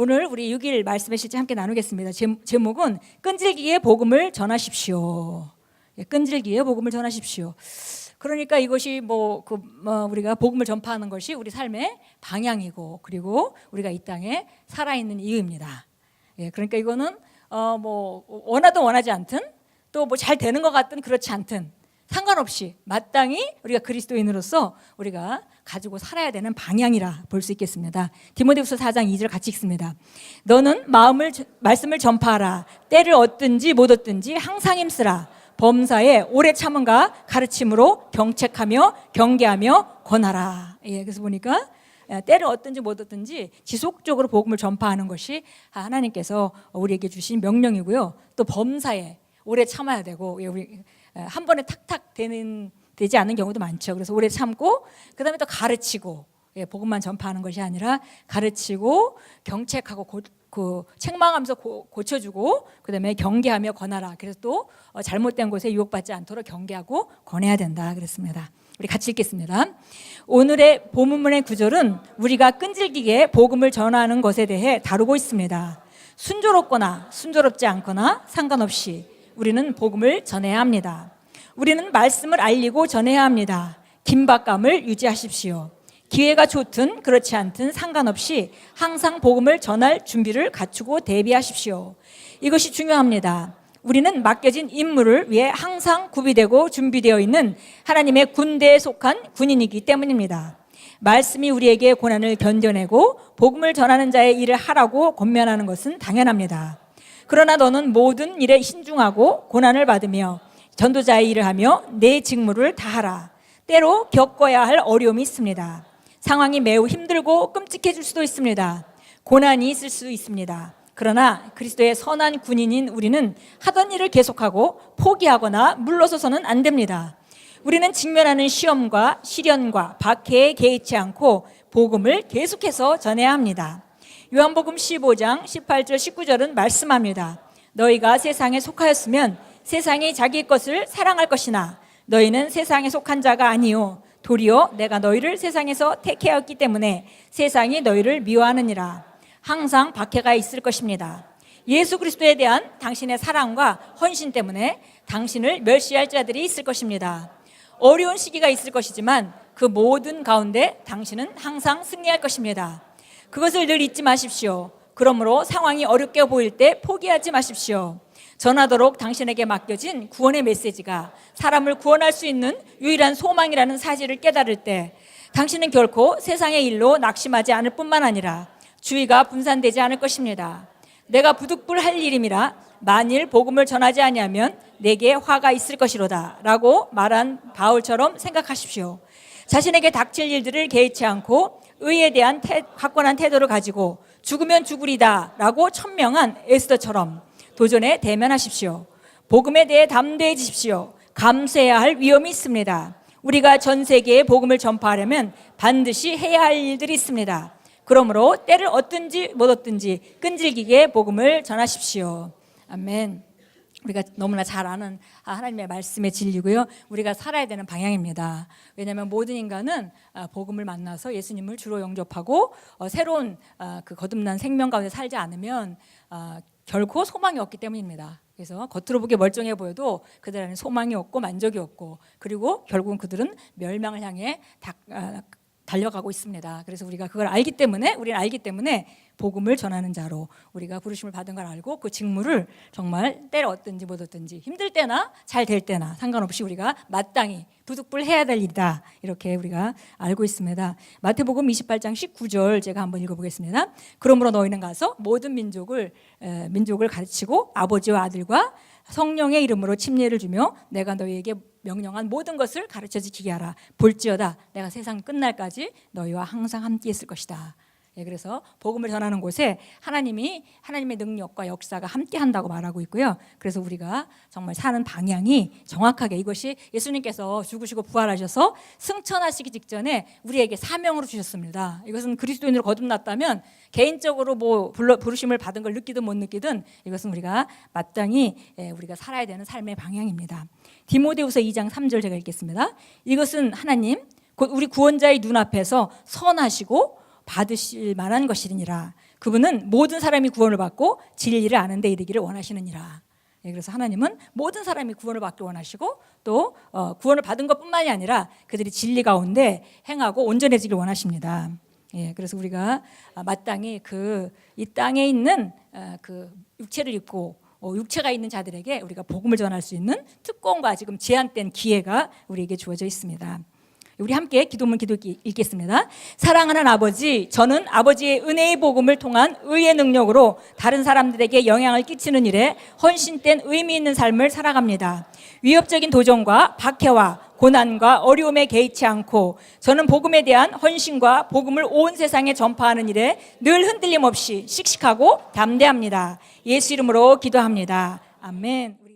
오늘 우리 6일 말씀의 실제 함께 나누겠습니다. 제, 제목은 끈질기게 복음을 전하십시오. 예, 끈질기게 복음을 전하십시오. 그러니까 이것이 뭐 그 뭐 우리가 복음을 전파하는 것이 우리 삶의 방향이고 그리고 우리가 이 땅에 살아 있는 이유입니다. 예, 그러니까 이거는 어 뭐 원하든 원하지 않든 또 뭐 잘 되는 것 같든 그렇지 않든 상관없이 마땅히 우리가 그리스도인으로서 우리가 가지고 살아야 되는 방향이라 볼 수 있겠습니다. 디모데후서 4장 2절 같이 읽습니다. 너는 마음을 말씀을 전파하라. 때를 얻든지 못 얻든지 항상 힘쓰라. 범사에 오래 참음과 가르침으로 경책하며 경계하며 권하라. 예, 그래서 보니까 예, 때를 얻든지 못 얻든지 지속적으로 복음을 전파하는 것이 하나님께서 우리에게 주신 명령이고요. 또 범사에 오래 참아야 되고 예, 우리 예, 한 번에 탁탁 되는 되지 않는 경우도 많죠. 그래서 오래 참고 그다음에 또 가르치고 예, 복음만 전파하는 것이 아니라 가르치고 경책하고 고, 그 책망하면서 고, 고쳐주고 그다음에 경계하며 권하라. 그래서 또 어, 잘못된 곳에 유혹받지 않도록 경계하고 권해야 된다. 그랬습니다. 우리 같이 읽겠습니다. 오늘의 본문의 구절은 우리가 끈질기게 복음을 전하는 것에 대해 다루고 있습니다. 순조롭거나 순조롭지 않거나 상관없이 우리는 복음을 전해야 합니다. 우리는 말씀을 알리고 전해야 합니다. 긴박감을 유지하십시오. 기회가 좋든 그렇지 않든 상관없이 항상 복음을 전할 준비를 갖추고 대비하십시오. 이것이 중요합니다. 우리는 맡겨진 임무를 위해 항상 구비되고 준비되어 있는 하나님의 군대에 속한 군인이기 때문입니다. 말씀이 우리에게 고난을 견뎌내고 복음을 전하는 자의 일을 하라고 권면하는 것은 당연합니다. 그러나 너는 모든 일에 신중하고 고난을 받으며 전도자의 일을 하며 내 직무를 다하라. 때로 겪어야 할 어려움이 있습니다. 상황이 매우 힘들고 끔찍해질 수도 있습니다. 고난이 있을 수 있습니다. 그러나 그리스도의 선한 군인인 우리는 하던 일을 계속하고 포기하거나 물러서서는 안 됩니다. 우리는 직면하는 시험과 시련과 박해에 개의치 않고 복음을 계속해서 전해야 합니다. 요한복음 15장 18절 19절은 말씀합니다. 너희가 세상에 속하였으면 세상이 자기 것을 사랑할 것이나 너희는 세상에 속한 자가 아니요 도리어 내가 너희를 세상에서 택하였기 때문에 세상이 너희를 미워하느니라. 항상 박해가 있을 것입니다. 예수 그리스도에 대한 당신의 사랑과 헌신 때문에 당신을 멸시할 자들이 있을 것입니다. 어려운 시기가 있을 것이지만 그 모든 가운데 당신은 항상 승리할 것입니다. 그것을 늘 잊지 마십시오. 그러므로 상황이 어렵게 보일 때 포기하지 마십시오. 전하도록 당신에게 맡겨진 구원의 메시지가 사람을 구원할 수 있는 유일한 소망이라는 사실을 깨달을 때 당신은 결코 세상의 일로 낙심하지 않을 뿐만 아니라 주의가 분산되지 않을 것입니다. 내가 부득불 할 일임이라 만일 복음을 전하지 아니하면 내게 화가 있을 것이로다라고 말한 바울처럼 생각하십시오. 자신에게 닥칠 일들을 개의치 않고 의에 대한 태, 확고한 태도를 가지고 죽으면 죽으리다라고 천명한 에스더처럼 도전에 대면하십시오. 복음에 대해 담대해지십시오. 감수해야 할 위험이 있습니다. 우리가 전 세계에 복음을 전파하려면 반드시 해야 할 일들이 있습니다. 그러므로 때를 얻든지 못 얻든지 끈질기게 복음을 전하십시오. 아멘. 우리가 너무나 잘 아는 하나님의 말씀의 진리고요. 우리가 살아야 되는 방향입니다. 왜냐하면 모든 인간은 아, 복음을 만나서 예수님을 주로 영접하고 어, 새로운 아, 그 거듭난 생명 가운데 살지 않으면 아, 결코 소망이 없기 때문입니다. 그래서 겉으로 보기 멀쩡해 보여도 그들 안에 소망이 없고 만족이 없고 그리고 결국은 그들은 멸망을 향해 다, 달려가고 있습니다. 그래서 우리가 그걸 알기 때문에 우리는 알기 때문에 복음을 전하는 자로 우리가 부르심을 받은 걸 알고 그 직무를 정말 때를 얻든지 못 얻든지 힘들 때나 잘 될 때나 상관없이 우리가 마땅히 부득불 해야 될 일이다. 이렇게 우리가 알고 있습니다. 마태복음 28장 19절 제가 한번 읽어 보겠습니다. 그러므로 너희는 가서 모든 민족을 에, 민족을 가르치고 아버지와 아들과 성령의 이름으로 침례를 주며 내가 너희에게 명령한 모든 것을 가르쳐 지키게 하라. 볼지어다 내가 세상 끝날까지 너희와 항상 함께 있을 것이다. 예, 그래서 복음을 전하는 곳에 하나님이 하나님의 능력과 역사가 함께 한다고 말하고 있고요. 그래서 우리가 정말 사는 방향이 정확하게 이것이 예수님께서 죽으시고 부활하셔서 승천하시기 직전에 우리에게 사명으로 주셨습니다. 이것은 그리스도인으로 거듭났다면 개인적으로 뭐 부르심을 받은 걸 느끼든 못 느끼든 이것은 우리가 마땅히 예, 우리가 살아야 되는 삶의 방향입니다. 디모데후서 2장 3절 제가 읽겠습니다. 이것은 하나님 곧 우리 구원자의 눈앞에서 선하시고 받으실 만한 것이니라. 그분은 모든 사람이 구원을 받고 진리를 아는 데 이르기를 원하시느니라. 예, 그래서 하나님은 모든 사람이 구원을 받기 원하시고 또 어, 구원을 받은 것뿐만이 아니라 그들이 진리 가운데 행하고 온전해지길 원하십니다. 예, 그래서 우리가 아, 마땅히 그 이 땅에 있는 어, 그 육체를 입고 어, 육체가 있는 자들에게 우리가 복음을 전할 수 있는 특권과 지금 제한된 기회가 우리에게 주어져 있습니다. 우리 함께 기도문 기도 읽겠습니다. 사랑하는 아버지, 저는 아버지의 은혜의 복음을 통한 의의 능력으로 다른 사람들에게 영향을 끼치는 일에 헌신된 의미 있는 삶을 살아갑니다. 위협적인 도전과 박해와 고난과 어려움에 개의치 않고 저는 복음에 대한 헌신과 복음을 온 세상에 전파하는 일에 늘 흔들림 없이 씩씩하고 담대합니다. 예수 이름으로 기도합니다. 아멘.